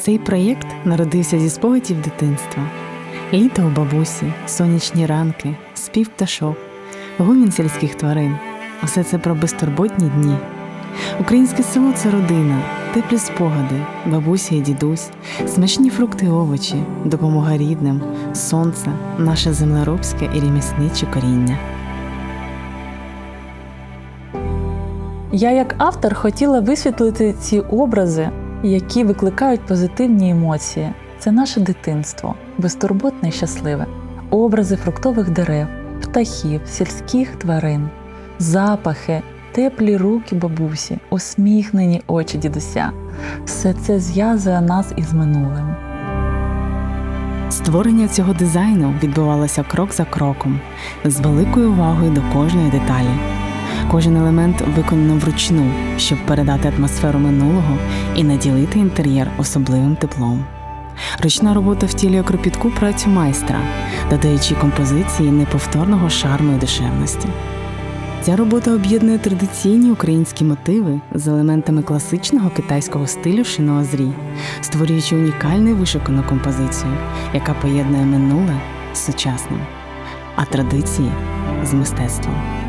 Цей проєкт народився зі спогадів дитинства. Літо у бабусі, сонячні ранки, спів пташок, гомін сільських тварин. Усе це про безтурботні дні. Українське село це родина, теплі спогади, бабуся і дідусь, смачні фрукти і овочі, допомога рідним, сонце, наше землеробське і ремісниче коріння. Я як автор хотіла висвітлити ці образи, які викликають позитивні емоції. Це наше дитинство, безтурботне і щасливе, образи фруктових дерев, птахів, сільських тварин, запахи, теплі руки бабусі, усміхнені очі дідуся. Все це зв'язує нас із минулим. Створення цього дизайну відбувалося крок за кроком, з великою увагою до кожної деталі. Кожен елемент виконано вручну, щоб передати атмосферу минулого і наділити інтер'єр особливим теплом. Ручна робота втілює кропітку працю майстра, додаючи композиції неповторного шарму і душевності. Ця робота об'єднує традиційні українські мотиви з елементами класичного китайського стилю шиноазрі, створюючи унікальну вишукану композицію, яка поєднує минуле з сучасним, а традиції з мистецтвом.